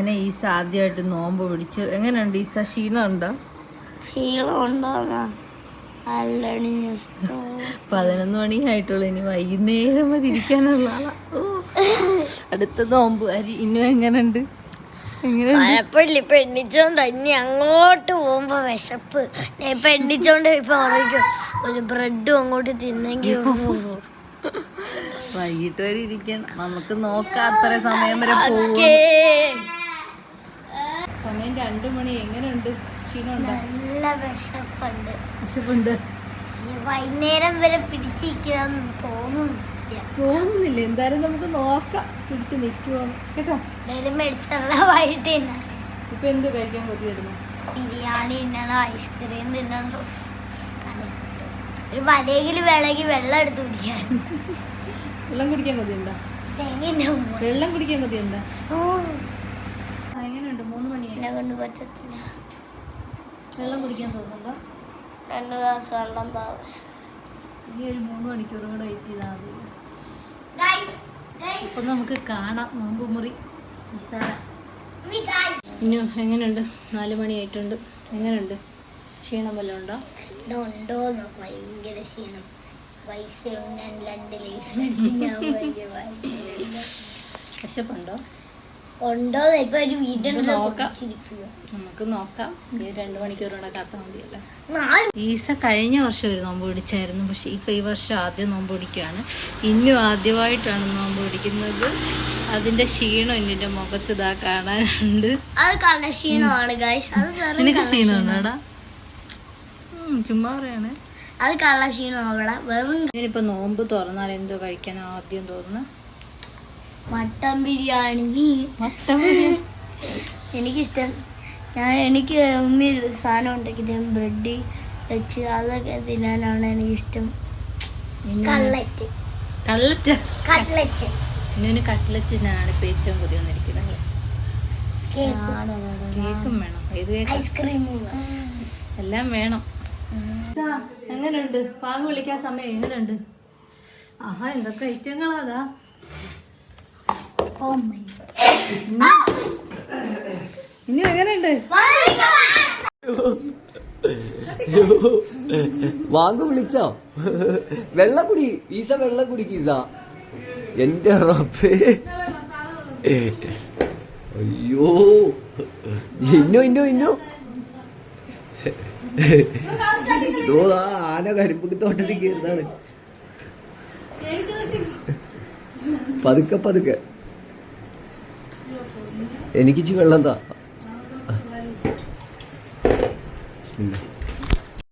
അങ്ങനെ ഈ ആദ്യമായിട്ട് നോമ്പ് പിടിച്ചു എങ്ങനെയുണ്ട് ഈസ ക്ഷീണമുണ്ടോ പതിനൊന്ന് മണി ആയിട്ടുള്ളൂ ഇഷ്ടം പതിനൊന്ന് മണിയായിട്ടുള്ളൂ ഇനി വൈകുന്നേരം മതി ഇരിക്കാനുള്ള ആളാ. അടുത്ത നോമ്പ് അരി ഇന്നും എങ്ങനെയുണ്ട്? പഴപ്പള്ളി ഇപ്പൊ എണ്ണിച്ചോണ്ട് ഇനി അങ്ങോട്ട് പോകുമ്പോ വിശപ്പ്. ഞാൻ ഇപ്പൊ എണ്ണിച്ചോണ്ട് ഇപ്പൊ ഒരു ബ്രെഡും അങ്ങോട്ട് തിന്നെങ്കിൽ വൈകിട്ട് വരെ ഇരിക്കണം. നമുക്ക് നോക്കാം അത്ര സമയം വരെ പോകും രണ്ടു മണി എങ്ങനെയുണ്ട്? ക്ഷീണമുണ്ടോ? നല്ല വിശപ്പുണ്ട്. വിശപ്പുണ്ട്. വൈകുന്നേരം വരെ പിടിച്ചിരിക്കണം തോന്നുന്നില്ല. തോന്നുന്നില്ല. എന്തായാലും നമുക്ക് നോക്കാം. പിടിച്ച് നിൽക്കുമോ കേട്ടോ? മേടിച്ചല്ല വൈകിട്ട് തന്നെ. ഇപ്പൊ എന്ത് കഴിക്കാൻ കൊതി വരുന്നു ബിരിയാണി തിന്നണം ഐസ്ക്രീം തിന്നണം. ഒരു വലയിൽ വേണമെങ്കിൽ വെള്ളം എടുത്ത് കുടിക്കാൻ. വെള്ളം കുടിക്കാൻ കൊതിയുണ്ടോ? വെള്ളം കുടിക്കാൻ കൊതിയുണ്ടോ? എങ്ങനെയുണ്ട് മൂന്ന് മണിയായി എന്നെ കൊണ്ട് പറ്റത്തില്ല. വെള്ളം കുടിക്കാൻ തോന്നുന്നുണ്ടോ? രണ്ട് ഗ്ലാസ് വെള്ളം താവേ ഇനി ഒരു മൂന്ന് മണിക്കൂർ കൂടെ വെയിറ്റ് ചെയ്താൽ മതി. ഇപ്പൊ നമുക്ക് കാണാം. നോമ്പ് മുറി. നിസ്സാര ഇനി എങ്ങനെയുണ്ട്? നാല് മണിയായിട്ടുണ്ട് എങ്ങനെയുണ്ട്? ക്ഷീണം വല്ലതും ഉണ്ടോ? ഉണ്ടോ ഭയങ്കര ക്ഷീണം. പൈസ ഞാൻ രണ്ട് ലേസ് വിശപ്പുണ്ടോ? ഇപ്പൊ ഒരു വീട്ടിൽ നോക്കാം. നമുക്ക് നോക്കാം. രണ്ട് ഈസ കഴിഞ്ഞ വർഷം ഒരു നോമ്പ് പിടിച്ചായിരുന്നു. പക്ഷെ ഇപ്പൊ ഈ വർഷം ആദ്യം നോമ്പ് പിടിക്കുകയാണ്. ഇന്നും ആദ്യമായിട്ടാണ് നോമ്പ് പിടിക്കുന്നത്. അതിന്റെ ക്ഷീണം ഇന്നിന്റെ മുഖത്ത് ഇതാ കാണാനുണ്ട്. അത് കള്ള ക്ഷീണമാണ് നിനക്ക് ക്ഷീണമാണോടാ ചുമ്മാ പറയാണ്. അത് കള്ള ക്ഷീണം അവിടെ വെറും ഇനിയിപ്പോ നോമ്പ് തുറന്നാൽ എന്തോ കഴിക്കാൻ ആദ്യം തോന്നുന്നു. മട്ടൻ ബിരിയാണി. മട്ടൻ ബിരിയാണി. എനിക്കിഷ്ടം. ഞാൻ എനിക്ക് ഉമ്മി സാധനം ഉണ്ടാക്കി തരും. ബ്രെഡ് വെച്ച് അതൊക്കെ തിന്നാനാണ് എനിക്കിഷ്ടം. Cutlet cutlet cutlet cutlet. Cutlet cutlet ഞാനാണ് ഇപ്പൊ ഏറ്റവും പുതിയ വന്നിരിക്കുന്നത്. കേക്കും. വേണം. ഏത് കേക്ക്? ഐസ്ക്രീമും എല്ലാം വേണം. എങ്ങനെയുണ്ട് പാങ്ങ് വിളിക്കാൻ സമയം എങ്ങനെയുണ്ട് ആഹാ എന്തൊക്കെ ഐറ്റങ്ങളാതാ ഇനി എങ്ങനെയുണ്ട്? വാങ്ങു വിളിച്ചോ? വെള്ളക്കുടി ഈസ വെള്ളക്കുടി കീസ. എന്റെ റബ്ബേ. അയ്യോ. ഇന്നോ ഇന്നോ ഇന്നോ. ആന കരിമ്പ് തോട്ടത്തിൽ കയറുന്നതാണ്. പതുക്കെ പതുക്കെ. എനിക്ക് വെള്ളം താ.